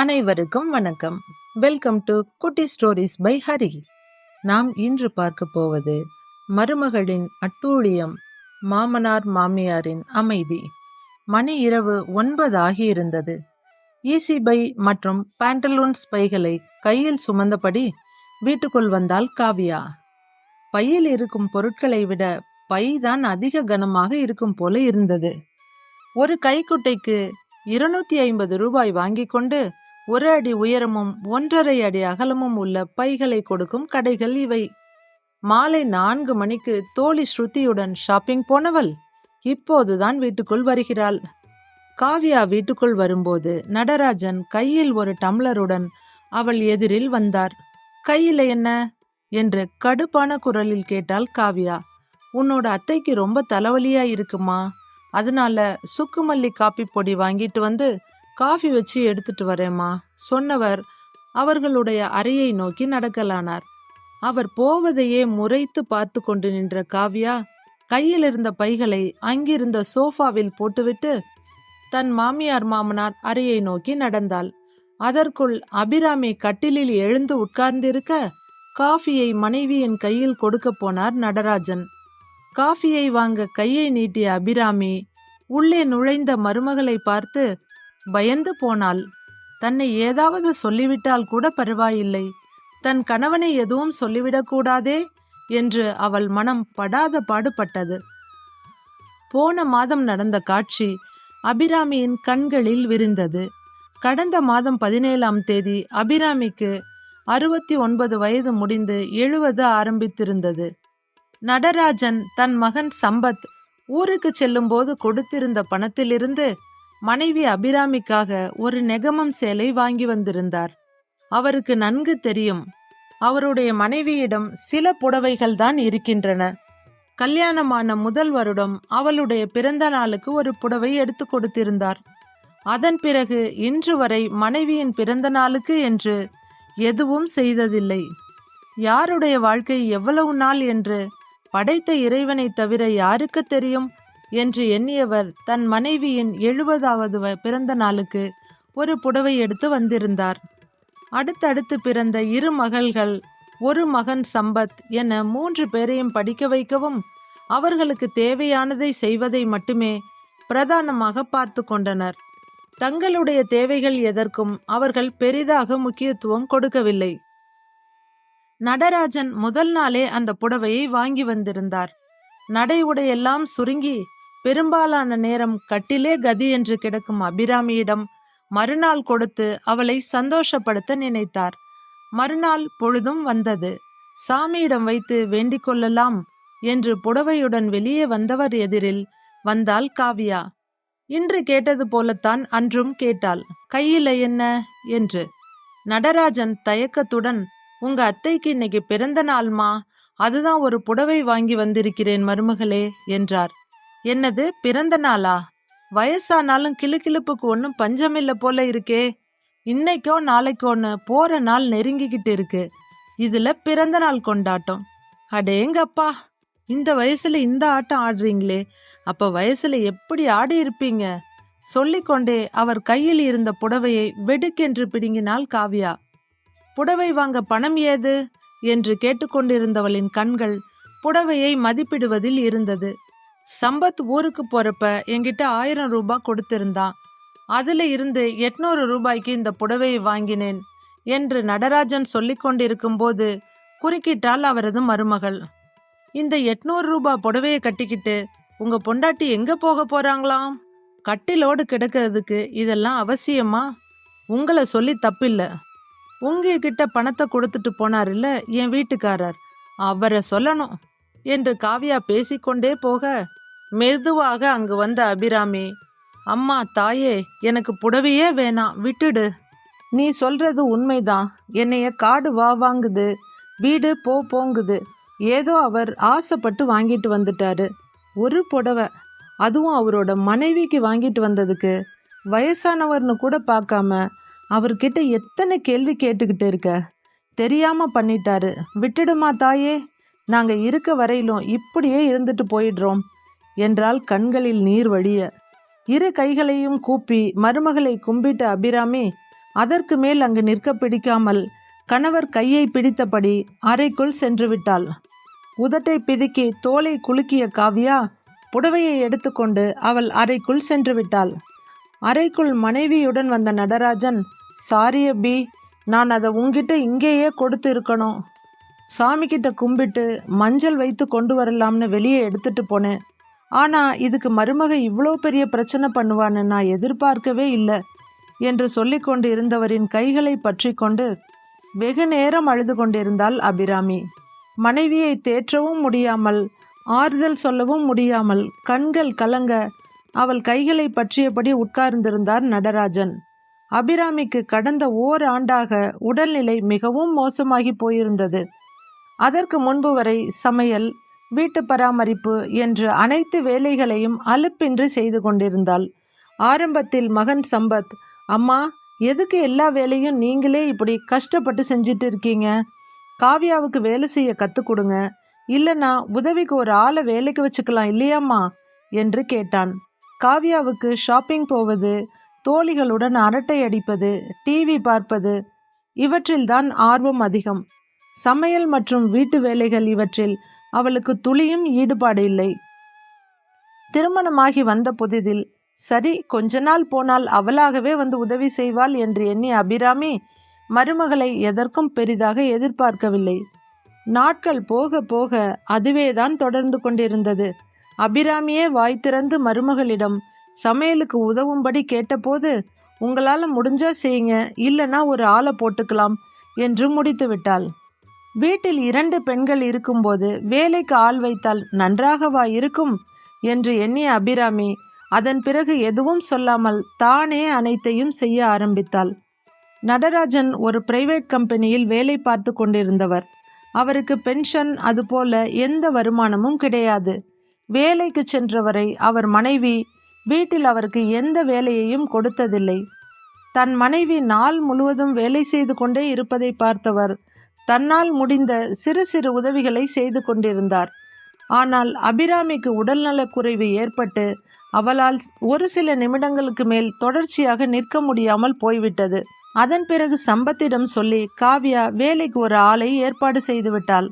அனைவருக்கும் வணக்கம். Welcome to Kutty stories by Hari நாம் இன்று பார்க்க போவது மருமகளின் அட்டூழியம் மாமனார் மாமியாரின் அமைதி. மணி இரவு ஒன்பது ஆகியிருந்தது. ஈசி பை மற்றும் பேண்டலூன்ஸ் பைகளை கையில் சுமந்தபடி வீட்டுக்குள் வந்தால் காவியா. பையில் இருக்கும் பொருட்களை விட பை தான் அதிக கனமாக இருக்கும் போல இருந்தது. ஒரு கைக்குட்டைக்கு இருநூத்தி ஐம்பது ரூபாய் வாங்கி கொண்டு ஒரு அடி உயரமும் ஒன்றரை அடி அகலமும் உள்ள பைகளை கொடுக்கும் கடைகள் இவை. மாலை நான்கு மணிக்கு தோழி ஸ்ருதியுடன் ஷாப்பிங் போனவள். இப்போதுதான் வீட்டுக்குள் வருகிறாள். காவ்யா வீட்டுக்குள் வரும்போது நடராஜன் கையில் ஒரு டம்ளருடன் அவள் எதிரில் வந்தார். கையில என்ன? என்று கடுப்பான குரலில் கேட்டாள் காவ்யா. உன்னோட அத்தைக்கு ரொம்ப தலைவலியா இருக்குமா? அதனால சுக்குமல்லி காப்பி பொடி வாங்கிட்டு வந்து காஃபி வச்சு எடுத்துட்டு வரேம்மா சொன்னவர் அவர்களுடைய அறையை நோக்கி நடக்கலானார். அவர் போவதையே முறைத்து பார்த்து கொண்டு நின்ற காவ்யா கையில் இருந்த பைகளை அங்கிருந்த சோஃபாவில் போட்டுவிட்டு தன் மாமியார் மாமனார் அறையை நோக்கி நடந்தாள். அதற்குள் அபிராமி கட்டிலில் எழுந்து உட்கார்ந்திருக்க காஃபியை மனைவியின் கையில் கொடுக்க போனார் நடராஜன். காஃபியை வாங்க கையை நீட்டிய அபிராமி உள்ளே நுழைந்த மருமகளை பார்த்து பயந்து போனாள் தன்னை ஏதாவது சொல்லிவிட்டால் கூட பரவாயில்லை. தன் கணவனை எதுவும் சொல்லிவிடக்கூடாதே என்று அவள் மனம் படாத பாடுபட்டது. போன மாதம் நடந்த காட்சி அபிராமியின் கண்களில் விரிந்தது. கடந்த மாதம் பதினேழாம் தேதி அபிராமிக்கு அறுபத்தி ஒன்பது வயது முடிந்து எழுவது ஆரம்பித்திருந்தது. நடராஜன் தன் மகன் சம்பத் ஊருக்கு செல்லும்போது கொடுத்திருந்த பணத்திலிருந்து மனைவி அபிராமிக்காக ஒரு நெகமம் சேலை வாங்கி வந்திருந்தார். அவருக்கு நன்கு தெரியும். அவருடைய மனைவியிடம் சில புடவைகள் தான் இருக்கின்றன. கல்யாணமான முதல் வருடம் அவளுடைய பிறந்த நாளுக்கு ஒரு புடவை எடுத்து கொடுத்திருந்தார். அதன் பிறகு இன்று வரை மனைவியின் பிறந்த நாளுக்கு என்று எதுவும் செய்ததில்லை. யாருடைய வாழ்க்கை எவ்வளவு நாள் என்று படைத்த இறைவனை தவிர யாருக்கு தெரியும்? என்று எண்ணியவர் தன் மனைவியின் எழுபதாவது பிறந்த நாளுக்கு ஒரு புடவை எடுத்து வந்திருந்தார். அடுத்தடுத்து பிறந்த இரு மகள்கள் ஒரு மகன் சம்பத் என மூன்று பேரையும் படிக்க வைக்கவும் அவர்களுக்கு தேவையானதை செய்வதை மட்டுமே பிரதானமாக பார்த்து கொண்டனர். தங்களுடைய தேவைகள் எதற்கும் அவர்கள் பெரிதாக முக்கியத்துவம் கொடுக்கவில்லை. நடராஜன் முதல் நாளே அந்த புடவையை வாங்கி வந்திருந்தார். நடை உடையெல்லாம் சுருங்கி பெரும்பாலான நேரம் கட்டிலே கதி என்று கிடக்கும் அபிராமியிடம் மறுநாள் கொடுத்து அவளை சந்தோஷப்படுத்த நினைத்தார். மறுநாள் பொழுதும் வந்தது. சாமியிடம் வைத்து வேண்டிக் கொள்ளலாம் என்று புடவையுடன் வெளியே வந்தவர் எதிரில் வந்தாள் காவியா. இன்று கேட்டது போலத்தான் அன்றும் கேட்டாள். கையில என்ன? என்று. நடராஜன் தயக்கத்துடன் உங்க அத்தைக்கு இன்னைக்கு பிறந்த நாள்மா? அதுதான் ஒரு புடவை வாங்கி வந்திருக்கிறேன் மருமகளே என்றார். என்னது பிறந்த நாளா? வயசானாலும் கிளுகிளுப்புக்கு ஒன்றும் பஞ்சமில்ல போல இருக்கே. இன்னைக்கோ நாளைக்கோன்னு போற நாள் நெருங்கிக்கிட்டு இருக்கு. இதுல பிறந்த நாள் கொண்டாட்டம். அடேங்கப்பா! இந்த வயசுல இந்த ஆட்டம் ஆடுறீங்களே. அப்ப வயசுல எப்படி ஆடி இருப்பீங்க? சொல்லிக்கொண்டே அவர் கையில் இருந்த புடவையை வெடுக்கென்று பிடுங்கினாள் காவியா. புடவை வாங்க பணம் ஏது? என்று கேட்டுக்கொண்டிருந்தவளின் கண்கள் புடவையை மதிப்பிடுவதில் இருந்தது. சம்பத் ஊருக்கு போறப்ப என்கிட்ட ஆயிரம் ரூபாய் கொடுத்திருந்தான். அதுல இருந்து எட்நூறு ரூபாய்க்கு இந்த புடவையை வாங்கினேன் என்று நடராஜன் சொல்லி கொண்டிருக்கும் போது குறுக்கிட்டால் அவரது மருமகள். இந்த எட்நூறு ரூபாய் புடவையை கட்டிக்கிட்டு உங்க பொண்டாட்டி எங்க போக போறாங்களாம்? கட்டிலோடு கிடக்கிறதுக்கு இதெல்லாம் அவசியமா? உங்களை சொல்லி தப்பில்ல. உங்ககிட்ட பணத்தை கொடுத்துட்டு போனார் என் வீட்டுக்காரர். அவரை சொல்லணும் என்று காவியா பேசிக்கொண்டே போக மெதுவாக அங்கு வந்த அபிராமி அம்மா தாயே எனக்கு புடவையே வேணாம் விட்டுடு. நீ சொல்றது உண்மைதான். என்னைய காடு வா வாங்குது. வீடு போ போங்குது. ஏதோ அவர் ஆசைப்பட்டு வாங்கிட்டு வந்துட்டாரு. ஒரு புடவை அதுவும் அவரோட மனைவிக்கு வாங்கிட்டு வந்ததுக்கு. வயசானவர்னு கூட பார்க்காம அவர்கிட்ட எத்தனை கேள்வி கேட்டுக்கிட்டு இருக்க? தெரியாம பண்ணிட்டாரு. விட்டுடுமா தாயே. நாங்கள் இருக்க வரையிலும் இப்படியே இருந்துட்டு போயிடுறோம். என்றால் கண்களில் நீர் வழிய. இரு கைகளையும் கூப்பி மருமகளை கும்பிட்ட அபிராமி அதற்கு மேல் அங்கு நிற்க பிடிக்காமல் கணவர் கையை பிடித்தபடி அறைக்குள் சென்று விட்டாள். உதட்டை பிதுக்கி தோலை குலுக்கிய காவியா புடவையை எடுத்துக்கொண்டு அவள் அறைக்குள் சென்று விட்டாள். அறைக்குள் மனைவியுடன் வந்த நடராஜன் சாரி அபி நான் அதை உங்ககிட்ட இங்கேயே கொடுத்து இருக்கணும். சாமிக்கிட்ட கும்பிட்டு மஞ்சள் வைத்து கொண்டு வரலாம்னு வெளியே எடுத்துட்டு போனேன். ஆனால் இதுக்கு மருமக இவ்வளோ பெரிய பிரச்சனை பண்ணுவான்னு நான் எதிர்பார்க்கவே இல்லை என்று சொல்லிக்கொண்டு இருந்தவரின் கைகளை பற்றி கொண்டு வெகு நேரம் அழுது கொண்டிருந்தாள் அபிராமி. மனைவியை தேற்றவும் முடியாமல் ஆறுதல் சொல்லவும் முடியாமல் கண்கள் கலங்க அவள் கைகளை பற்றியபடி உட்கார்ந்திருந்தார் நடராஜன். அபிராமிக்கு கடந்த ஓர் ஆண்டாக உடல்நிலை மிகவும் மோசமாகி போயிருந்தது. அதற்கு முன்பு வரை சமையல் வீட்டு பராமரிப்பு என்று அனைத்து வேலைகளையும் அலுப்பின்றி செய்து கொண்டிருந்தாள். ஆரம்பத்தில் மகன் சம்பத் அம்மா எதுக்கு எல்லா வேலையும் நீங்களே இப்படி கஷ்டப்பட்டு செஞ்சிட்டு இருக்கீங்க? காவியாவுக்கு வேலை செய்ய கற்றுக் கொடுங்க. இல்லைனா உதவிக்கு ஒரு ஆளை வேலைக்கு வச்சுக்கலாம் இல்லையாம்மா? என்று கேட்டான். காவியாவுக்கு ஷாப்பிங் போவது தோழிகளுடன் அரட்டை அடிப்பது டிவி பார்ப்பது இவற்றில்தான் ஆர்வம் அதிகம். சமையல் மற்றும் வீட்டு வேலைகள் இவற்றில் அவளுக்கு துளியும் ஈடுபாடு இல்லை. திருமணமாகி வந்த புதிதில் சரி கொஞ்ச நாள் போனால் அவளாகவே வந்து உதவி செய்வாள் என்று எண்ணி அபிராமி மருமகளை எதற்கும் பெரிதாக எதிர்பார்க்கவில்லை. நாட்கள் போக போக அதுவேதான் தொடர்ந்து கொண்டிருந்தது. அபிராமியே வாய் திறந்து மருமகளிடம் சமையலுக்கு உதவும்படி கேட்டபோது உங்களால் முடிஞ்சா செய்யுங்க இல்லைன்னா ஒரு ஆளை போட்டுக்கலாம் என்று முடித்து விட்டாள் வீட்டில் இரண்டு பெண்கள் இருக்கும்போது வேலைக்கு ஆள் வைத்தால் நன்றாகவா இருக்கும்? என்று எண்ணிய அபிராமி அதன் பிறகு எதுவும் சொல்லாமல் தானே அனைத்தையும் செய்ய ஆரம்பித்தாள். நடராஜன் ஒரு பிரைவேட் கம்பெனியில் வேலை பார்த்து கொண்டிருந்தவர். அவருக்கு பென்ஷன் அதுபோல எந்த வருமானமும் கிடையாது. வேலைக்கு சென்றவரை அவர் மனைவி வீட்டில் அவருக்கு எந்த வேலையையும் கொடுத்ததில்லை. தன் மனைவி நாள் முழுவதும் வேலை செய்து கொண்டே இருப்பதை பார்த்தவர் தன்னால் முடிந்த சிறு சிறு உதவிகளை செய்து கொண்டிருந்தார். ஆனால் அபிராமிக்கு உடல்நலக்குறைவு ஏற்பட்டு அவளால் ஒரு சில நிமிடங்களுக்கு மேல் தொடர்ச்சியாக நிற்க முடியாமல் போய்விட்டது. அதன் பிறகு சம்பத்திடம் சொல்லி காவ்யா வேலைக்கு ஒரு ஆளை ஏற்பாடு செய்துவிட்டாள்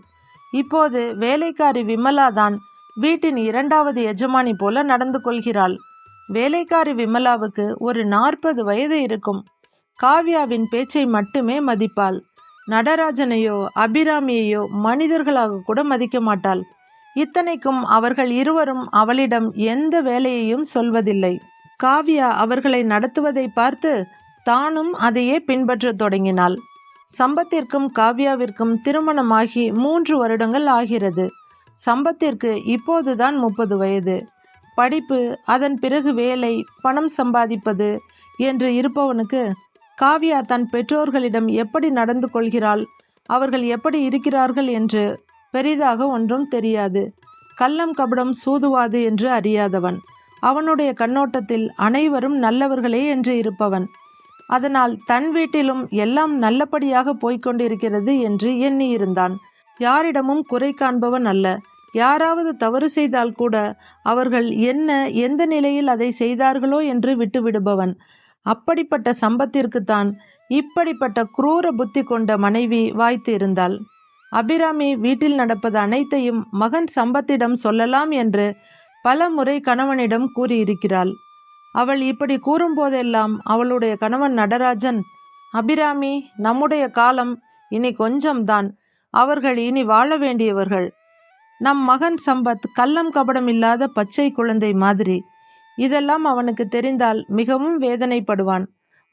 இப்போது வேலைக்காரி விமலா தான் வீட்டின் இரண்டாவது எஜமானி போல நடந்து கொள்கிறாள். வேலைக்காரி விமலாவுக்கு ஒரு நாற்பது வயது இருக்கும். காவ்யாவின் பேச்சை மட்டுமே மதிப்பாள். நடராஜனையோ அபிராமியையோ மனிதர்களாக கூட மதிக்க மாட்டாள். இத்தனைக்கும் அவர்கள் இருவரும் அவளிடம் எந்த வேலையையும் சொல்வதில்லை. காவ்யா அவர்களை நடத்துவதை பார்த்து தானும் அதையே பின்பற்றத் தொடங்கினாள். சம்பத்திற்கும் காவ்யாவிற்கும் திருமணமாகி மூன்று வருடங்கள் ஆகிறது. சம்பத்திற்கு இப்போதுதான் முப்பது வயது. படிப்பு அதன் பிறகு வேலை பணம் சம்பாதிப்பது என்று இருப்பவனுக்கு காவ்யா தன் பெற்றோர்களிடம் எப்படி நடந்து கொள்கிறாள்? அவர்கள் எப்படி இருக்கிறார்கள் என்று பெரிதாக ஒன்றும் தெரியாது. கள்ளம் கபடம் சூதுவாது என்று அறியாதவன். அவனுடைய கண்ணோட்டத்தில் அனைவரும் நல்லவர்களே என்று இருப்பவன். அதனால் தன் வீட்டிலும் எல்லாம் நல்லபடியாக போய்கொண்டிருக்கிறது என்று எண்ணியிருந்தான். யாரிடமும் குறை காண்பவன் அல்ல. யாராவது தவறு செய்தால் கூட அவர்கள் என்ன எந்த நிலையில் அதை செய்தார்களோ என்று விட்டுவிடுபவன். அப்படிப்பட்ட சம்பத்திற்குத்தான் இப்படிப்பட்ட குரூர புத்தி கொண்ட மனைவி வாய்த்து இருந்தாள். அபிராமி வீட்டில் நடப்பது அனைத்தையும் மகன் சம்பத்திடம் சொல்லலாம் என்று பல முறை கணவனிடம் கூறியிருக்கிறாள். அவள் இப்படி கூறும்போதெல்லாம் அவளுடைய கணவன் நடராஜன் அபிராமி நம்முடைய காலம் இனி கொஞ்சம்தான் அவர்கள் இனி வாழ வேண்டியவர்கள். நம் மகன் சம்பத் கள்ளம் கபடம் இல்லாத பச்சை குழந்தை மாதிரி இதெல்லாம் அவனுக்கு தெரிந்தால் மிகவும் வேதனைப்படுவான்.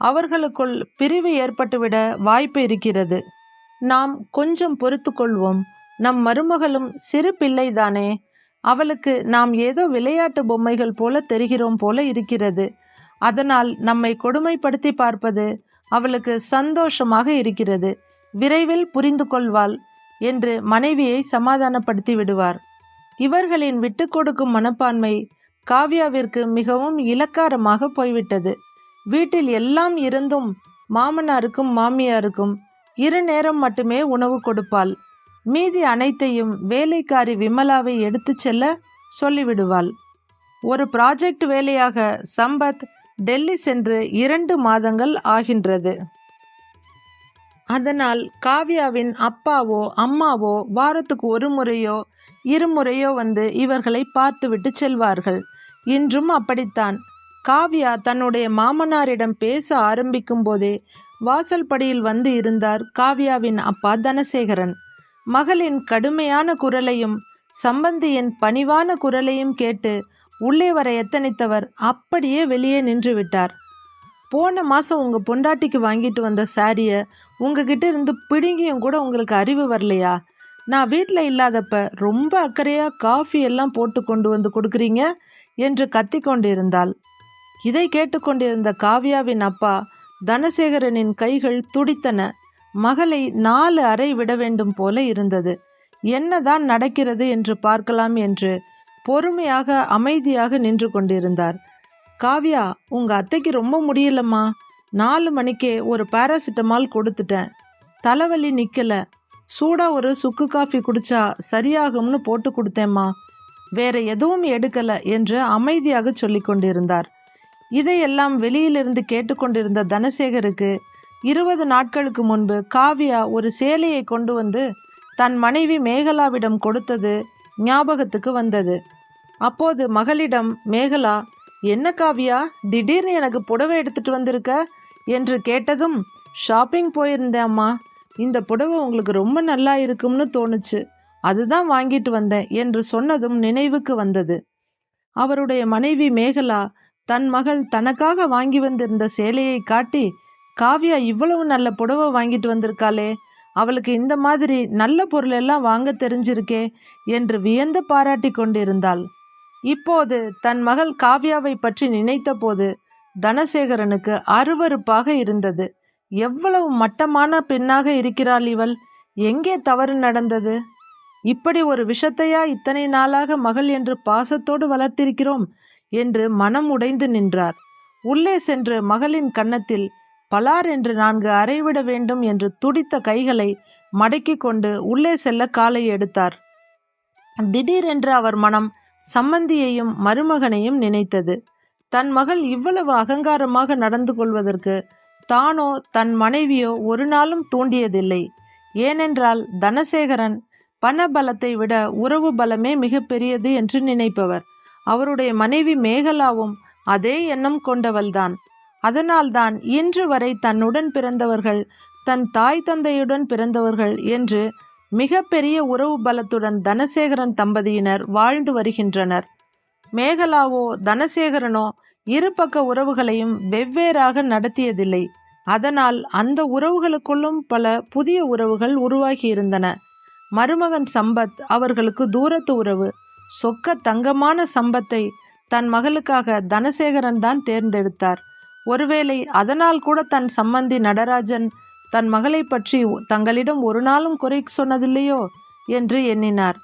அவர்களுக்குள் பிரிவு ஏற்பட்டுவிட வாய்ப்பு இருக்கிறது. நாம் கொஞ்சம் பொறுத்து கொள்வோம். நம் மருமகளும் சிறு பிள்ளைதானே. அவளுக்கு நாம் ஏதோ விளையாட்டு பொம்மைகள் போல தெரிகிறோம் போல இருக்கிறது. அதனால் நம்மை கொடுமைப்படுத்தி பார்ப்பது அவளுக்கு சந்தோஷமாக இருக்கிறது. விரைவில் புரிந்து கொள்வாள் என்று மனைவியை சமாதானப்படுத்தி விடுவார். இவர்களின் விட்டு கொடுக்கும் மனப்பான்மை காவ்யாவிற்கு மிகவும் இலக்காரமாக போய்விட்டது. வீட்டில் எல்லாம் இருந்தும் மாமனாருக்கும் மாமியாருக்கும் இரு நேரம் மட்டுமே உணவு கொடுப்பாள். மீதி அனைத்தையும் வேலைக்காரி விமலாவை எடுத்துச் செல்ல சொல்லிவிடுவாள். ஒரு ப்ராஜெக்ட் வேலையாக சம்பத் டெல்லி சென்று இரண்டு மாதங்கள் ஆகின்றது. அதனால் காவ்யாவின் அப்பாவோ அம்மாவோ வாரத்துக்கு ஒரு முறையோ இருமுறையோ வந்து இவர்களை பார்த்துவிட்டு செல்வார்கள். இன்றும் அப்படித்தான். காவ்யா தன்னுடைய மாமனாரிடம் பேச ஆரம்பிக்கும் போதே வாசல் படியில் வந்து இருந்தார் காவ்யாவின் அப்பா தனசேகரன். மகளின் கடுமையான குரலையும் சம்பந்தியின் பணிவான குரலையும் கேட்டு உள்ளே வர எத்தனித்தவர் அப்படியே வெளியே நின்று விட்டார். போன மாதம் உங்கள் பொண்டாட்டிக்கு வாங்கிட்டு வந்த சாரியை உங்ககிட்ட இருந்து பிடுங்கியும் கூட உங்களுக்கு அறிவு வரலையா? நான் வீட்டில் இல்லாதப்ப ரொம்ப அக்கறையாக காஃபி எல்லாம் போட்டு கொண்டு வந்து கொடுக்குறீங்க. என்று கத்திக்கொண்டிருந்தாள். இதை கேட்டுக்கொண்டிருந்த காவ்யாவின் அப்பா தனசேகரனின் கைகள் துடித்தன. மகளை நாலு அறை விட வேண்டும் போல இருந்தது. என்னதான் நடக்கிறது என்று பார்க்கலாம் என்று பொறுமையாக அமைதியாக நின்று கொண்டிருந்தார். காவ்யா உங்க அத்தைக்கு ரொம்ப முடியலம்மா. நாலு மணிக்கே ஒரு பாராசிட்டமால் கொடுத்துட்டேன். தலைவலி நிக்கல. சூடா ஒரு சுக்கு காஃபி குடிச்சா சரியாகும்னு போட்டு கொடுத்தேம்மா. வேற எதுவும் எடுக்கல என்று அமைதியாக சொல்லி கொண்டிருந்தார். இதையெல்லாம் வெளியிலிருந்து கேட்டுக்கொண்டிருந்த தனசேகருக்கு இருபது நாட்களுக்கு முன்பு காவ்யா ஒரு சேலையை கொண்டு வந்து தன் மனைவி மேகலாவிடம் கொடுத்தது ஞாபகத்துக்கு வந்தது. அப்போது மகளிடம் மேகலா என்ன காவ்யா திடீர்னு எனக்கு புடவை எடுத்துட்டு வந்திருக்க? என்று கேட்டதும் ஷாப்பிங் போயிருந்தேன் அம்மா. இந்த புடவை உங்களுக்கு ரொம்ப நல்லா இருக்கும்னு தோணுச்சு. அதுதான் வாங்கிட்டு வந்தேன் என்று சொன்னதும் நினைவுக்கு வந்தது. அவருடைய மனைவி மேகலா தன் மகள் தனக்காக வாங்கி வந்திருந்த சேலையை காட்டி காவியா இவ்வளவு நல்ல புடவை வாங்கிட்டு வந்திருக்காளே. அவளுக்கு இந்த மாதிரி நல்ல பொருள் எல்லாம் வாங்க தெரிஞ்சிருக்கே என்று வியந்து பாராட்டி கொண்டிருந்தாள். இப்போது தன் மகள் காவ்யாவை பற்றி நினைத்தபோது தனசேகரனுக்கு அருவருப்பாக இருந்தது. எவ்வளவு மட்டமான பெண்ணாக இருக்கிறாள் இவள். எங்கே தவறு நடந்தது? இப்படி ஒரு விஷத்தையா இத்தனை நாளாக மகள் என்று பாசத்தோடு வளர்த்திருக்கிறோம் என்று மனம் உடைந்து நின்றார். உள்ளே சென்று மகளின் கன்னத்தில் பலார் என்று நான்கு அறைவிட வேண்டும் என்று துடித்த கைகளை மடக்கி கொண்டு உள்ளே செல்ல காலை எடுத்தார். திடீரென்று அவர் மனம் சம்மந்தியையும் மருமகனையும் நினைத்தது. தன் மகள் இவ்வளவு அகங்காரமாக நடந்து கொள்வதற்கு தானோ தன் மனைவியோ ஒரு நாளும் தூண்டியதில்லை. ஏனென்றால் தனசேகரன் பண பலத்தை விட உறவு பலமே மிகப்பெரியது என்று நினைப்பவர். அவருடைய மனைவி மேகலாவும் அதே எண்ணம் கொண்டவள்தான். அதனால்தான் இன்று வரை தன்னுடன் பிறந்தவர்கள் தன் தாய் தந்தையுடன் பிறந்தவர்கள் என்று மிகப்பெரிய உறவு பலத்துடன் தனசேகரன் தம்பதியினர் வாழ்ந்து வருகின்றனர். மேகலாவோ தனசேகரனோ இரு பக்க உறவுகளையும் வெவ்வேறாக நடத்தியதில்லை. அதனால் அந்த உறவுகளுக்குள்ளும் பல புதிய உறவுகள் உருவாகியிருந்தன. மருமகன் சம்பத் அவர்களுக்கு தூரத்து உறவு. சொக்க தங்கமான சம்பத்தை தன் மகளுக்காக தனசேகரன் தான் தேர்ந்தெடுத்தார். ஒருவேளை அதனால் கூட தன் சம்பந்தி நடராஜன் தன் மகளை பற்றி தங்களிடம் ஒரு நாளும் குறை சொன்னதில்லையோ? என்று எண்ணினார்.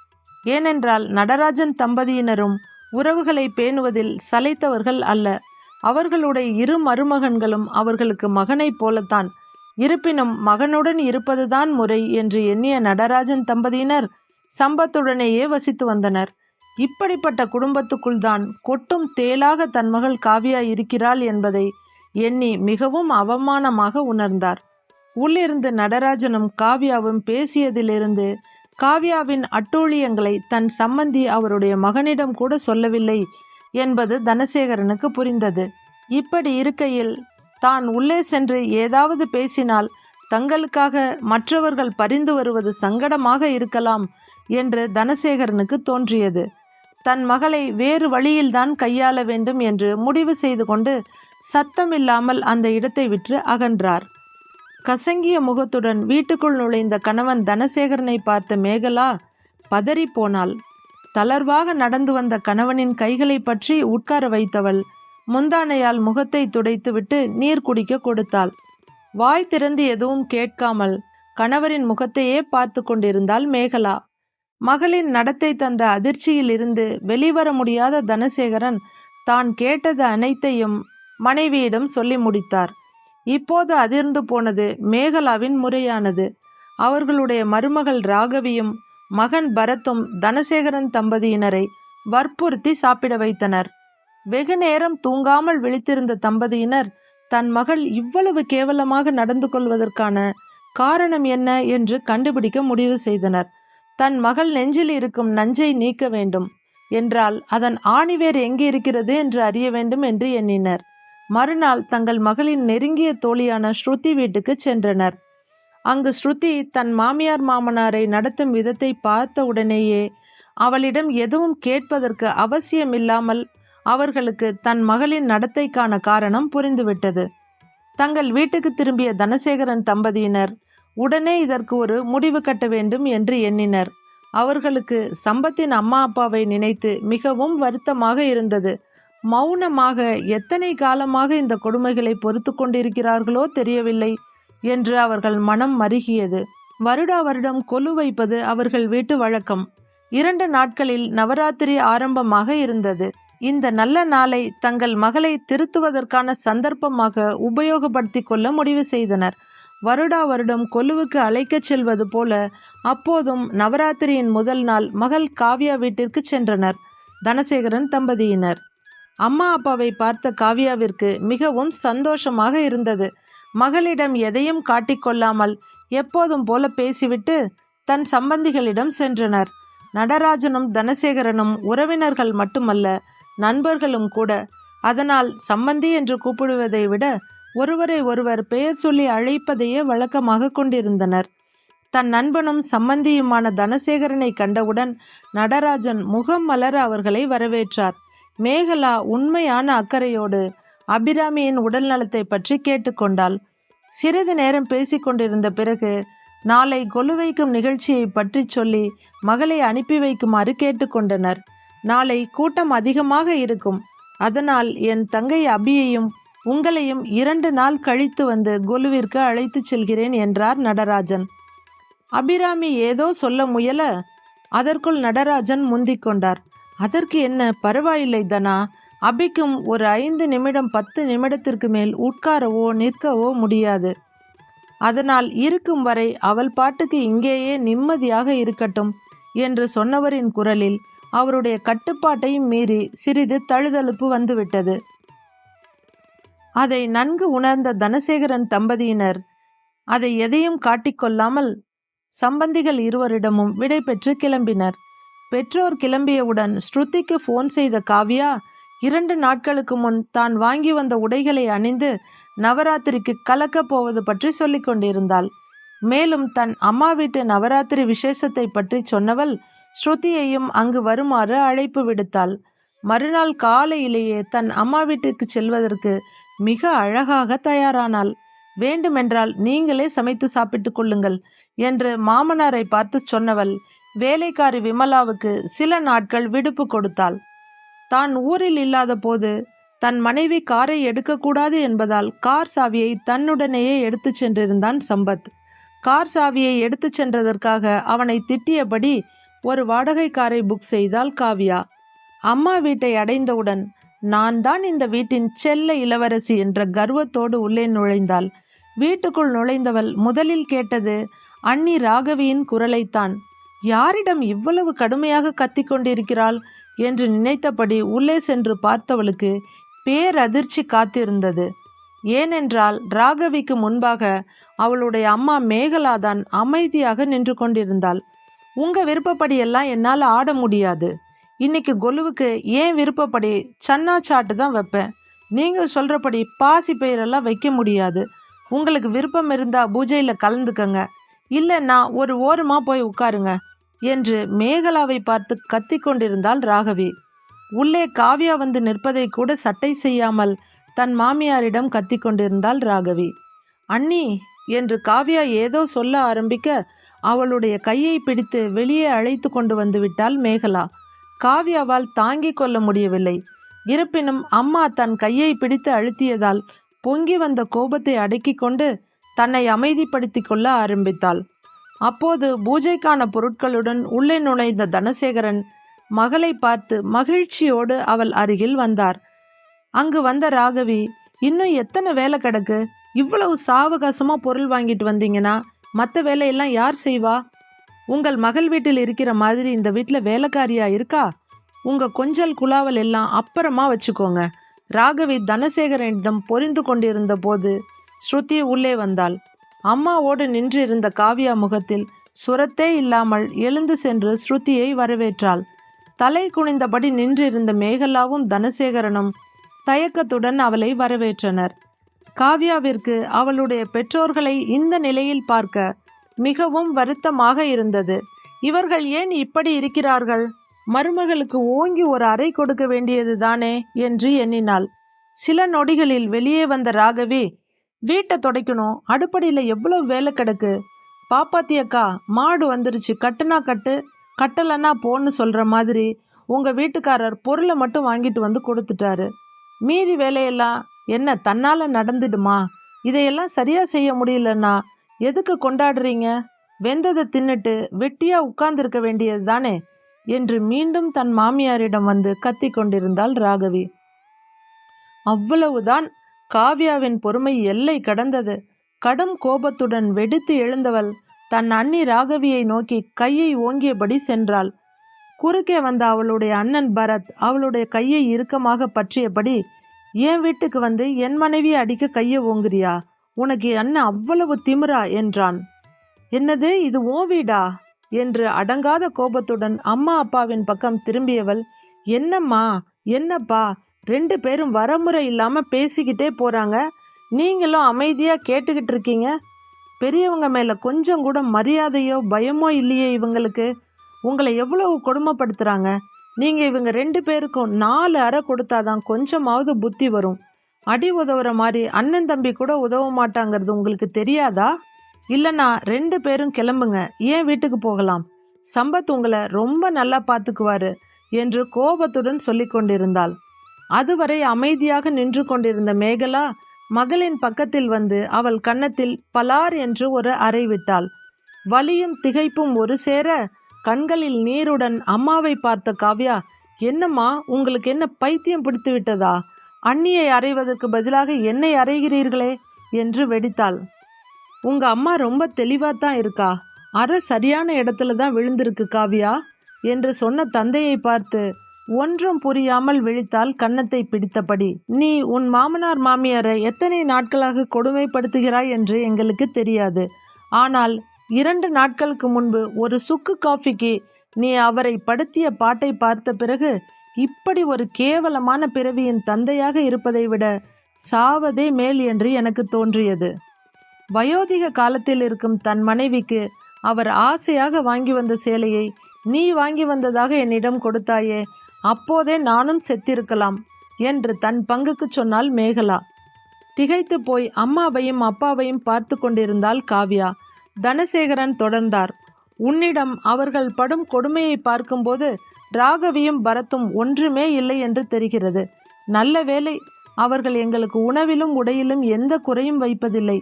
ஏனென்றால் நடராஜன் தம்பதியினரும் உறவுகளை பேணுவதில் சலைத்தவர்கள் அல்ல. அவர்களுடைய இரு மருமகன்களும் அவர்களுக்கு மகனைப் போலத்தான் இருப்பினும் மகனுடன் இருப்பதுதான் முறை என்று எண்ணிய நடராஜன் தம்பதியினர் சம்பத்துடனேயே வசித்து வந்தனர். இப்படிப்பட்ட குடும்பத்துக்குள் தான் கொட்டும் தேலாக தன் மகள் காவியா இருக்கிறாள் என்பதை எண்ணி மிகவும் அவமானமாக உணர்ந்தார். உள்ளிருந்து நடராஜனும் காவ்யாவும் பேசியதிலிருந்து காவ்யாவின் அட்டூழியங்களை தன் சம்மந்தி அவருடைய மகனிடம் கூட சொல்லவில்லை என்பது தனசேகரனுக்கு புரிந்தது. இப்படி இருக்கையில் தான் உள்ளே சென்று ஏதாவது பேசினால் தங்களுக்காக மற்றவர்கள் பரிந்து வருவது சங்கடமாக இருக்கலாம் என்று தனசேகரனுக்கு தோன்றியது. தன் மகளை வேறு வழியில்தான் கையாள வேண்டும் என்று முடிவு செய்து கொண்டு சத்தமில்லாமல் அந்த இடத்தை விற்று அகன்றார். கசங்கிய முகத்துடன் வீட்டுக்குள் நுழைந்த கணவன் தனசேகரனை பார்த்த மேகலா பதறி போனாள். தளர்வாக நடந்து வந்த கணவனின் கைகளை பற்றி உட்கார வைத்தவள். முந்தானையால் முகத்தை துடைத்துவிட்டு நீர் குடிக்க கொடுத்தாள். வாய் திறந்து எதுவும் கேட்காமல் கணவரின் முகத்தையே பார்த்து கொண்டிருந்தாள் மேகலா. மகளின் நடத்தை தந்த அதிர்ச்சியில் இருந்து வெளிவர முடியாத தனசேகரன் தான் கேட்டது அனைத்தையும் மனைவியிடம் சொல்லி முடித்தார். இப்போது அதிர்ந்து போனது மேகலாவின் முறையானது. அவர்களுடைய மருமகள் ராகவியும் மகன் பரத்தும் தனசேகரன் தம்பதியினரை வற்புறுத்தி சாப்பிட வைத்தனர். வெகு நேரம் தூங்காமல் விழித்திருந்த தம்பதியினர் தன் மகள் இவ்வளவு கேவலமாக நடந்து கொள்வதற்கான காரணம் என்ன என்று கண்டுபிடிக்க முடிவு செய்தனர். தன் மகள் நெஞ்சில் இருக்கும் நஞ்சை நீக்க வேண்டும் என்றால் அதன் ஆணிவேர் எங்கே இருக்கிறது என்று அறிய வேண்டும் என்று எண்ணினர். மறுநாள் தங்கள் மகளின் நெருங்கிய தோழியான ஸ்ருதி வீட்டுக்கு சென்றனர். அங்கு ஸ்ருதி தன் மாமியார் மாமனாரை நடத்தும் விதத்தை பார்த்த உடனேயே அவளிடம் எதுவும் கேட்பதற்கு அவசியமில்லாமல் அவர்களுக்கு தன் மகளின் நடத்தைக்கான காரணம் புரிந்துவிட்டது. தங்கள் வீட்டுக்கு திரும்பிய தனசேகரன் தம்பதியினர் உடனே இதற்கு ஒரு முடிவு கட்ட வேண்டும் என்று எண்ணினர். அவர்களுக்கு சம்பத்தின் அம்மா அப்பாவை நினைத்து மிகவும் வருத்தமாக இருந்தது. மௌனமாக எத்தனை காலமாக இந்த கொடுமைகளை பொறுத்து கொண்டிருக்கிறார்களோ தெரியவில்லை என்று அவர்கள் மனம் மருகியது. வருடா வருடம் கொலு வைப்பது அவர்கள் வீட்டு வழக்கம். இரண்டு நாட்களில் நவராத்திரி ஆரம்பமாக இருந்தது. இந்த நல்ல நாளை தங்கள் மகளை திருத்துவதற்கான சந்தர்ப்பமாக உபயோகப்படுத்தி கொள்ள முடிவு செய்தனர். வருடா வருடம் கொலுவுக்கு அழைக்கச் செல்வது போல அப்போதும் நவராத்திரியின் முதல் நாள் மகள் காவ்யா வீட்டிற்கு சென்றனர். தனசேகரன் தம்பதியினர். அம்மா அப்பாவை பார்த்த காவ்யாவிற்கு மிகவும் சந்தோஷமாக இருந்தது. மகளிடம் எதையும் காட்டிக்கொள்ளாமல் எப்போதும் போல பேசிவிட்டு தன் சம்பந்திகளிடம் சென்றனர். நடராஜனும் தனசேகரனும் உறவினர்கள் மட்டுமல்ல நண்பர்களும் கூட. அதனால் சம்பந்தி என்று கூப்பிடுவதை விட ஒருவரை ஒருவர் பெயர் சொல்லி அழைப்பதையே வழக்கமாக கொண்டிருந்தனர். தன் நண்பனும் சம்பந்தியுமான தனசேகரனை கண்டவுடன் நடராஜன் முகம் மலர அவர்களை வரவேற்றார். மேகலா உண்மையான அக்கறையோடு அபிராமியின் உடல் நலத்தை பற்றி கேட்டுக்கொண்டாள் சிறிது நேரம் பேசிக்கொண்டிருந்த பிறகு நாளை கொலு வைக்கும் நிகழ்ச்சியை பற்றி சொல்லி மகளை அனுப்பி வைக்குமாறு கேட்டுக்கொண்டனர் நாளை கூட்டம் அதிகமாக இருக்கும். அதனால் என் தங்கை அபியையும் உங்களையும் இரண்டு நாள் கழித்து வந்து கொலுவிற்கு அழைத்துச் செல்கிறேன் என்றார் நடராஜன். அபிராமி ஏதோ சொல்ல முயல அதற்குள் நடராஜன் முந்திக் கொண்டார். அதற்கு என்ன பரவாயில்லை தனா அபிக்கும் ஒரு ஐந்து நிமிடம் பத்து நிமிடத்திற்கு மேல் உட்காரவோ நிற்கவோ முடியாது. அதனால் இருக்கும் வரை அவள் பாட்டுக்கு இங்கேயே நிம்மதியாக இருக்கட்டும் என்று சொன்னவரின் குரலில் அவருடைய கட்டுப்பாட்டையும் மீறி சிறிது தழுதழுப்பு வந்துவிட்டது. அதை நன்கு உணர்ந்த தனசேகரன் தம்பதியினர் அதை எதையும் காட்டிக்கொள்ளாமல் சம்பந்திகள் இருவரிடமும் விடை பெற்று கிளம்பினர். பெற்றோர் கிளம்பியவுடன் ஸ்ருதிக்கு ஃபோன் செய்த காவ்யா இரண்டு நாட்களுக்கு முன் தான் வாங்கி வந்த உடைகளை அணிந்து நவராத்திரிக்கு கலக்கப் போவது பற்றி சொல்லிக் கொண்டிருந்தாள். மேலும் தன் அம்மா வீட்டு நவராத்திரி விசேஷத்தை பற்றி சொன்னவள் ஸ்ருதியையும் அங்கு வருமாறு அழைப்பு விடுத்தாள். மறுநாள் காலையிலேயே தன் அம்மா வீட்டுக்கு செல்வதற்கு மிக அழகாக தயாரானாள். வேண்டுமென்றால் நீங்களே சமைத்து சாப்பிட்டுக் கொள்ளுங்கள் என்று மாமனாரை பார்த்து சொன்னவள் வேலைக்காரி விமலாவுக்கு சில நாட்கள் விடுப்பு கொடுத்தாள். தான் ஊரில் இல்லாத போது தன் மனைவி காரை எடுக்கக்கூடாது என்பதால் கார் சாவியை தன்னுடனேயே எடுத்துச் சென்றிருந்தான் சம்பத். கார் சாவியை எடுத்துச் சென்றதற்காக அவனை திட்டியபடி ஒரு வாடகை காரை புக் செய்தாள் காவ்யா. அம்மா வீட்டை அடைந்தவுடன் நான் தான் இந்த வீட்டின் செல்ல இளவரசி என்ற கர்வத்தோடு உள்ளே நுழைந்தாள். வீட்டுக்குள் நுழைந்தவள் முதலில் கேட்டது அண்ணி ராகவியின் குரலைத்தான். யாரிடம் இவ்வளவு கடுமையாக கத்திக்கொண்டிருக்கிறாள் என்று நினைத்தபடி உள்ளே சென்று பார்த்தவளுக்கு பேரதிர்ச்சி காத்திருந்தது. ஏனென்றால் ராகவிக்கு முன்பாக அவளுடைய அம்மா மேகலாதான் அமைதியாக நின்று கொண்டிருந்தாள். உங்கள் விருப்பப்படியெல்லாம் என்னால் ஆட முடியாது. இன்னைக்கு கொலுவுக்கு ஏன் விருப்பப்படி சன்னா சாட்டு தான் வைப்பேன்? நீங்கள் சொல்கிறபடி பாசி பயிரெல்லாம் வைக்க முடியாது. உங்களுக்கு விருப்பம் இருந்தால் பூஜையில் கலந்துக்கங்க. இல்லைன்னா ஒரு ஓரமாக போய் உட்காருங்க என்று மேகலாவை பார்த்து கத்தி கொண்டிருந்தாள் ராகவி. உள்ளே காவ்யா வந்து நிற்பதை கூட சட்டை செய்யாமல் தன் மாமியாரிடம் கத்தி கொண்டிருந்தாள் ராகவி. அண்ணி என்று காவ்யா ஏதோ சொல்ல ஆரம்பிக்க அவளுடைய கையை பிடித்து வெளியே அழைத்து கொண்டு வந்துவிட்டாள் மேகலா. காவ்யாவால் தாங்கிக் கொள்ள முடியவில்லை. இருப்பினும் அம்மா தன் கையை பிடித்து அழுத்தியதால் பொங்கி வந்த கோபத்தை அடக்கிக் கொண்டு தன்னை அமைதிப்படுத்திக் கொள்ள ஆரம்பித்தாள். அப்போது பூஜைக்கான பொருட்களுடன் உள்ளே நுழைந்த தனசேகரன் மகளை பார்த்து மகிழ்ச்சியோடு அவள் அருகில் வந்தார். அங்கு வந்த ராகவி இன்னும் எத்தனை வேலை கிடக்கு? இவ்வளவு சாவகாசமாக பொருள் வாங்கிட்டு வந்தீங்கன்னா மற்ற வேலையெல்லாம் யார் செய்வா? உங்கள் மகள் வீட்டில் இருக்கிற மாதிரி இந்த வீட்டில் வேலைக்காரியா இருக்கா? உங்க கொஞ்சல் குலாவல் எல்லாம் அப்புறமா வச்சுக்கோங்க. ராகவி தனசேகரனிடம் பொரிந்து கொண்டிருந்த போது ஸ்ருதி உள்ளே வந்தாள். அம்மாவோடு நின்றிருந்த காவ்யா முகத்தில் சுரத்தே இல்லாமல் எழுந்து சென்று ஸ்ருதியை வரவேற்றாள். தலை குனிந்தபடி நின்றிருந்த மேகலாவும் தனசேகரனும் தயக்கத்துடன் அவளை வரவேற்றனர். காவ்யாவிற்கு அவளுடைய பெற்றோர்களை இந்த நிலையில் பார்க்க மிகவும் வருத்தமாக இருந்தது. இவர்கள் ஏன் இப்படி இருக்கிறார்கள்? மருமகளுக்கு ஓங்கி ஒரு அறை கொடுக்க வேண்டியது தானே? என்று எண்ணினாள். சில நொடிகளில் வெளியே வந்த ராகவி வீட்டை துடைக்கணும். அடுப்படியில் எவ்வளவு வேலை கிடக்கு? பாப்பாத்தி அக்கா மாடு வந்துருச்சு. கட்டுனா கட்டு கட்டலைன்னா போன்னு சொல்கிற மாதிரி உங்கள் வீட்டுக்காரர் பொருளை மட்டும் வாங்கிட்டு வந்து கொடுத்துட்டாரு. மீதி வேலையெல்லாம் என்ன தன்னால் நடந்துடுமா? இதையெல்லாம் சரியாக செய்ய முடியலன்னா எதுக்கு கொண்டாடுறீங்க? வெந்ததை தின்னுட்டு வெட்டியாக உட்கார்ந்துருக்க வேண்டியது தானே? என்று மீண்டும் தன் மாமியாரிடம் வந்து கத்திக் கொண்டிருந்தாள் ராகவி. அவ்வளவுதான். காவ்யாவின் பொறுமை எல்லை கடந்தது. கடும் கோபத்துடன் வெடித்து எழுந்தவள் தன் அண்ணி ராகவியை நோக்கி கையை ஓங்கியபடி சென்றாள். குறுக்கே வந்த அவளுடைய அண்ணன் பரத் அவளுடைய கையை இறுக்கமாக பற்றியபடி என் வீட்டுக்கு வந்து என் மனைவியை அடிக்க கையை ஓங்குறியா? உனக்கு என்ன அவ்வளவு திமிரா? என்றான். என்னது இது ஓ வீடா? என்று அடங்காத கோபத்துடன் அம்மா அப்பாவின் பக்கம் திரும்பியவள் என்னம்மா என்னப்பா ரெண்டு பேரும் வரமுறை இல்லாம பேசிக்கிட்டே போறாங்க. நீங்களும் அமைதியா கேட்டுக்கிட்டு இருக்கீங்க. பெரியவங்க மேல கொஞ்சம் கூட மரியாதையோ பயமோ இல்லையே இவங்களுக்கு. உங்களை எவ்வளவு கொடுமைப்படுத்துறாங்க. நீங்கள் இவங்க ரெண்டு பேருக்கும் நாலு அறை கொடுத்தாதான் கொஞ்சமாவது புத்தி வரும். அடி உதவுற மாதிரி அண்ணன் தம்பி கூட உதவ மாட்டாங்கிறது உங்களுக்கு தெரியாதா? இல்லைனா ரெண்டு பேரும் கிளம்புங்க. ஏன் வீட்டுக்கு போகலாம்? சம்பத் உங்களை ரொம்ப நல்லா பார்த்துக்குவாரு என்று கோபத்துடன் சொல்லி கொண்டிருந்தாள். அதுவரை அமைதியாக நின்று கொண்டிருந்த மேகலா மகளின் பக்கத்தில் வந்து அவள் கன்னத்தில் பலார் என்று ஒரு அறை விட்டாள். வலியும் திகைப்பும் ஒரு சேர கண்களில் நீருடன் அம்மாவை பார்த்த காவ்யா என்னம்மா உங்களுக்கு என்ன பைத்தியம் பிடித்து விட்டதா? அண்ணியை அறைவதற்கு பதிலாக என்னை அறைகிறீர்களே? என்று வெடித்தாள். உங்க அம்மா ரொம்ப தெளிவாக தான் இருக்கா? அறை சரியான இடத்துல தான் விழுந்திருக்கு காவ்யா என்று சொன்ன தந்தையை பார்த்து ஒன்றும் புரியாமல் விழித்தால் கன்னத்தை பிடித்தபடி. நீ உன் மாமனார் மாமியாரை எத்தனை நாட்களாக கொடுமைப்படுத்துகிறாய் என்று எங்களுக்கு தெரியாது. ஆனால் இரண்டு நாட்களுக்கு முன்பு ஒரு சுக்கு காஃபிக்கு நீ அவரை படுத்திய பாட்டை பார்த்த பிறகு இப்படி ஒரு கேவலமான பிறவியின் தந்தையாக இருப்பதை விட சாவதே மேல் என்று எனக்கு தோன்றியது. வயோதிக காலத்தில் இருக்கும் தன் மனைவிக்கு அவர் ஆசையாக வாங்கி வந்த சேலையை நீ வாங்கி வந்ததாக என்னிடம் கொடுத்தாயே அப்போதே நானும் செத்திருக்கலாம் என்று தன் பங்குக்கு சொன்னால் மேகலா. திகைத்து போய் அம்மாவையும் அப்பாவையும் பார்த்து கொண்டிருந்தாள் காவ்யா. தனசேகரன் தொடர்ந்தார். உன்னிடம் அவர்கள் படும் கொடுமையை பார்க்கும்போது ராகவியும் பரத்தும் ஒன்றுமே இல்லை என்று தெரிகிறது. நல்ல வேலை அவர்கள் எங்களுக்கு உணவிலும் உடையிலும் எந்த குறையும் வைப்பதில்லை.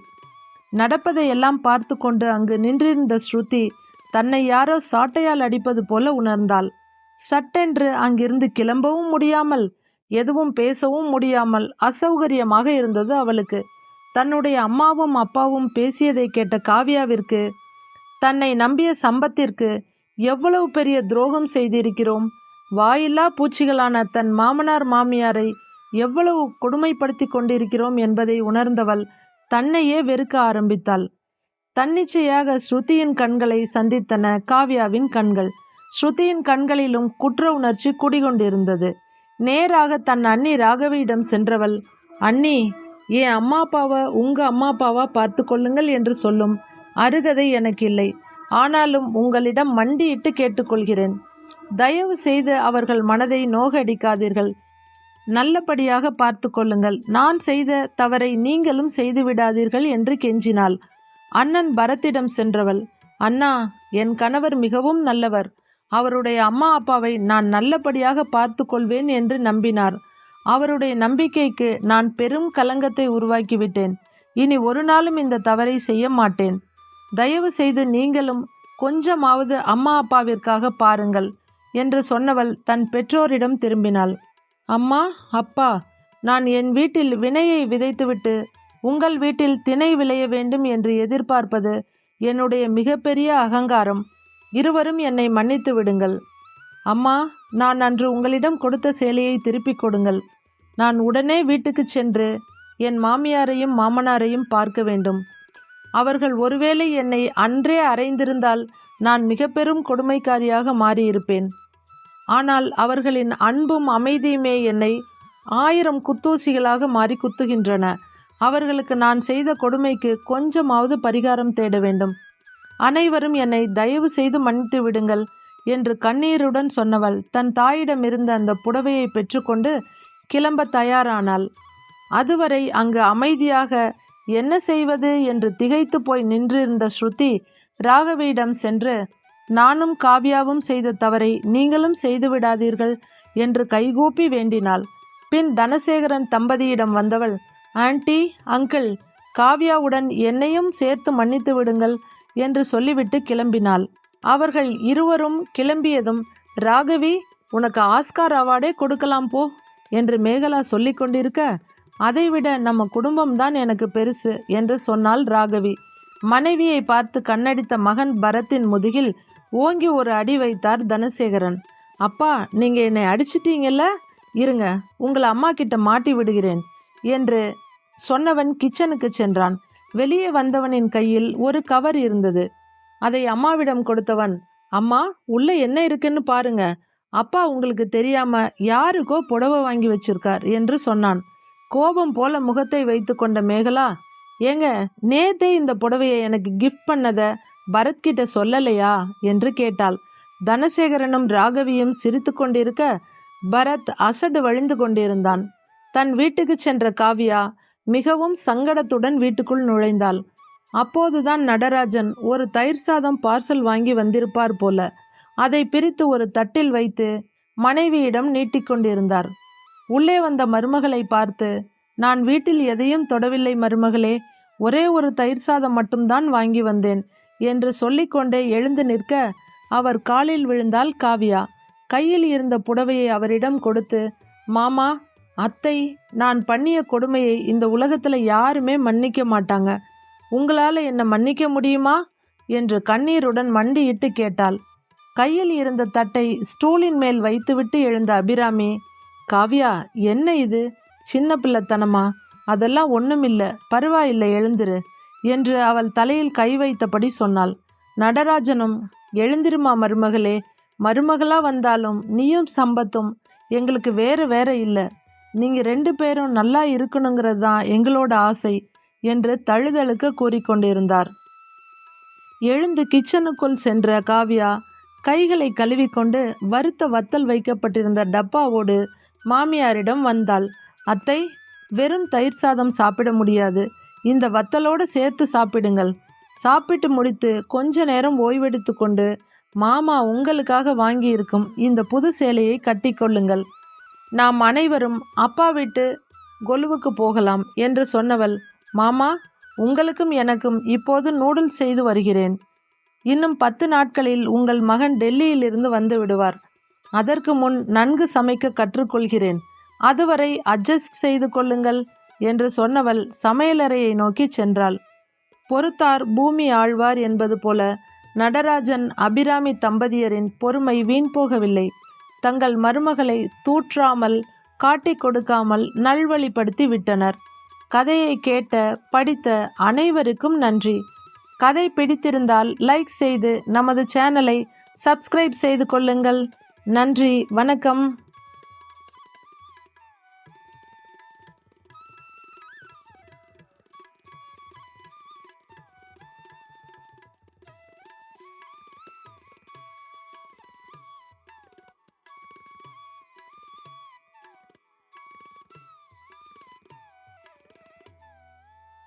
நடப்பதையெல்லாம் பார்த்து கொண்டு அங்கு நின்றிருந்த ஸ்ருதி தன்னை யாரோ சாட்டையால் அடிப்பது போல உணர்ந்தாள். சட்டென்று அங்கிருந்து கிளம்பவும் முடியாமல் எதுவும் பேசவும் முடியாமல் அசௌகரியமாக இருந்தது அவளுக்கு. தன்னுடைய அம்மாவும் அப்பாவும் பேசியதை கேட்ட காவ்யாவிற்கு தன்னை நம்பிய சம்பத்திற்கு எவ்வளவு பெரிய துரோகம் செய்திருக்கிறோம்? வாயில்லா பூச்சிகளான தன் மாமனார் மாமியாரை எவ்வளவு கொடுமைப்படுத்தி கொண்டிருக்கிறோம் என்பதை உணர்ந்தவள் தன்னையே வெறுக்க ஆரம்பித்தாள். தன்னிச்சையாக ஸ்ருதியின் கண்களை சந்தித்தன காவ்யாவின் கண்கள். ஸ்ருதியின் கண்களிலும் குற்ற உணர்ச்சி குடிகொண்டிருந்தது. நேராக தன் அண்ணி ராகவியிடம் சென்றவள் அண்ணி என் அம்மா அப்பாவை உங்கள் அம்மா அப்பாவா பார்த்து கொள்ளுங்கள் என்று சொல்லும் அருகதை எனக்கு இல்லை ஆனாலும் உங்களிடம் மண்டியிட்டு கேட்டுக்கொள்கிறேன். தயவு செய்து அவர்கள் மனதை நோகடிக்காதீர்கள். நல்லபடியாக பார்த்து கொள்ளுங்கள் நான் செய்த தவறை நீங்களும் செய்து விடாதீர்கள் என்று கெஞ்சினாள். அண்ணன் பரத்திடம் சென்றவள் அண்ணா என் கணவர் மிகவும் நல்லவர். அவருடைய அம்மா அப்பாவை நான் நல்லபடியாக பார்த்து கொள்வேன் என்று நம்பினார். அவருடைய நம்பிக்கைக்கு நான் பெரும் கலங்கத்தை உருவாக்கிவிட்டேன். இனி ஒரு நாளும் இந்த தவறை செய்ய மாட்டேன். தயவு செய்து நீங்களும் கொஞ்சமாவது அம்மா அப்பாவிற்காக பாருங்கள் என்று சொன்னவள் தன் பெற்றோரிடம் திரும்பினாள். அம்மா அப்பா நான் என் வீட்டில் வினையை விதைத்துவிட்டு உங்கள் வீட்டில் திணை விளைய வேண்டும் என்று எதிர்பார்ப்பது என்னுடைய மிகப்பெரிய அகங்காரம். இருவரும் என்னை மன்னித்து விடுங்கள். அம்மா நான் அன்று உங்களிடம் கொடுத்த சேலையை திருப்பிக் கொடுங்கள். நான் உடனே வீட்டுக்கு சென்று என் மாமியாரையும் மாமனாரையும் பார்க்க வேண்டும். அவர்கள் ஒருவேளை என்னை அன்றே அறைந்திருந்தால் நான் மிக பெரும் கொடுமைக்காரியாக மாறியிருப்பேன். ஆனால் அவர்களின் அன்பும் அமைதியுமே என்னை ஆயிரம் குத்தூசிகளாக மாறி குத்துகின்றன. அவர்களுக்கு நான் செய்த கொடுமைக்கு கொஞ்சமாவது பரிகாரம் தேட வேண்டும். அனைவரும் என்னை தயவு செய்து மன்னித்து விடுங்கள். என்று கண்ணீருடன் சொன்னவள் தன் தாயிடமிருந்த அந்த புடவையை பெற்றுக்கொண்டு கிளம்ப தயாரானாள். அதுவரை அங்கு அமைதியாக என்ன செய்வது என்று திகைத்து போய் நின்றிருந்த ஸ்ருதி ராகவியிடம் சென்று நானும் காவ்யாவும் செய்த தவறை நீங்களும் செய்துவிடாதீர்கள் என்று கைகூப்பி வேண்டினாள். பின் தனசேகரன் தம்பதியிடம் வந்தவள் ஆன்ட்டி அங்கிள் காவ்யாவுடன் என்னையும் சேர்த்து மன்னித்து விடுங்கள் என்று சொல்லிவிட்டு கிளம்பினாள். அவர்கள் இருவரும் கிளம்பியதும் ராகவி உனக்கு ஆஸ்கார் அவார்டே கொடுக்கலாம் போ என்று மேகலா சொல்லி கொண்டிருக்க அதைவிட நம்ம குடும்பம்தான் எனக்கு பெருசு என்று சொன்னாள் ராகவி. மனைவியை பார்த்து கண்ணடித்த மகன் பரத்தின் முதுகில் ஓங்கி ஒரு அடி வைத்தார் தனசேகரன். அப்பா நீங்கள் என்னை அடிச்சிட்டீங்கல்ல? இருங்க உங்களை அம்மா கிட்ட மாட்டி விடுகிறேன் என்று சொன்னவன் கிச்சனுக்கு சென்றான். வெளியே வந்தவனின் கையில் ஒரு கவர் இருந்தது. அதை அம்மாவிடம் கொடுத்தவன் அம்மா உள்ளே என்ன இருக்குன்னு பாருங்க. அப்பா உங்களுக்கு தெரியாம யாருக்கோ புடவை வாங்கி வச்சிருக்கார் என்று சொன்னான். கோபம் போல முகத்தை வைத்து கொண்ட மேகலா ஏங்க நேத்தே இந்த புடவையை எனக்கு கிஃப்ட் பண்ணத பரத்கிட்ட சொல்லலையா? என்று கேட்டாள். தனசேகரனும் ராகவியும் சிரித்து கொண்டிருக்க பரத் அசடு வழிந்து கொண்டிருந்தான். தன் வீட்டுக்கு சென்ற காவியா மிகவும் சங்கடத்துடன் வீட்டுக்குள் நுழைந்தாள். அப்போதுதான் நடராஜன் ஒரு தயிர் சாதம் பார்சல் வாங்கி வந்திருப்பார் போல. அதை பிரித்து ஒரு தட்டில் வைத்து மனைவியிடம் நீட்டிக்கொண்டிருந்தார் உள்ளே வந்த மருமகளை பார்த்து நான் வீட்டில் எதையும் தொடவில்லை மருமகளே ஒரே ஒரு தயிர் சாதம் மட்டும்தான் வாங்கி வந்தேன் என்று சொல்லிக்கொண்டே எழுந்து நிற்க அவர் காலில் விழுந்தால் காவியா. கையில் இருந்த புடவையை அவரிடம் கொடுத்து மாமா அத்தை நான் பண்ணிய கொடுமையை இந்த உலகத்தில் யாருமே மன்னிக்க மாட்டாங்க. உங்களால் என்னை மன்னிக்க முடியுமா? என்று கண்ணீருடன் மண்டியிட்டு கேட்டாள். கையில் இருந்த தட்டை ஸ்டூலின் மேல் வைத்துவிட்டு எழுந்த அபிராமி காவ்யா என்ன இது? சின்ன பிள்ளைத்தனமா? அதெல்லாம் ஒன்றுமில்ல பரவாயில்லை எழுந்திரு என்று அவள் தலையில் கை வைத்தபடி சொன்னாள். நடராஜனும் எழுந்திருமா மருமகளே? மருமகளா வந்தாலும் நீயும் சம்பத்தும் எங்களுக்கு வேறு வேற இல்லை. நீங்கள் ரெண்டு பேரும் நல்லா இருக்கணுங்கிறது தான் எங்களோட ஆசை. என்று தழுதழுக்க கூறிக்கொண்டிருந்தார். எழுந்து கிச்சனுக்குள் சென்ற காவ்யா கைகளை கழுவிக்கொண்டு வறுத்த வத்தல் வைக்கப்பட்டிருந்த டப்பாவோடு மாமியாரிடம் வந்தாள். அத்தை வெறும் தயிர் சாதம் சாப்பிட முடியாது. இந்த வத்தலோடு சேர்த்து சாப்பிடுங்கள். சாப்பிட்டு முடித்து கொஞ்ச நேரம் ஓய்வெடுத்து கொண்டு மாமா உங்களுக்காக வாங்கியிருக்கும் இந்த புது சேலையை கட்டிக்கொள்ளுங்கள் நாம் அனைவரும் அப்பா விட்டு கொலுவுக்கு போகலாம் என்று சொன்னவள் மாமா உங்களுக்கும் எனக்கும் இப்போது நூடுல்ஸ் செய்து வருகிறேன். இன்னும் பத்து நாட்களில் உங்கள் மகன் டெல்லியிலிருந்து வந்து விடுவார். அதற்கு முன் நன்கு சமைக்க கற்றுக்கொள்கிறேன். அதுவரை அட்ஜஸ்ட் செய்து கொள்ளுங்கள் என்று சொன்னவள் சமையலறையை நோக்கி சென்றாள். பொறுத்தார் பூமி ஆழ்வார் என்பது போல நடராஜன் அபிராமி தம்பதியரின் பொறுமை வீண் போகவில்லை. தங்கள் மருமகளை தூற்றாமல் காட்டிக் கொடுக்காமல் நல்வழிப்படுத்தி விட்டனர். கதையை கேட்ட படித்த அனைவருக்கும் நன்றி. கதை பிடித்திருந்தால் லைக் செய்து நமது சேனலை சப்ஸ்கிரைப் செய்து கொள்ளுங்கள். நன்றி வணக்கம்.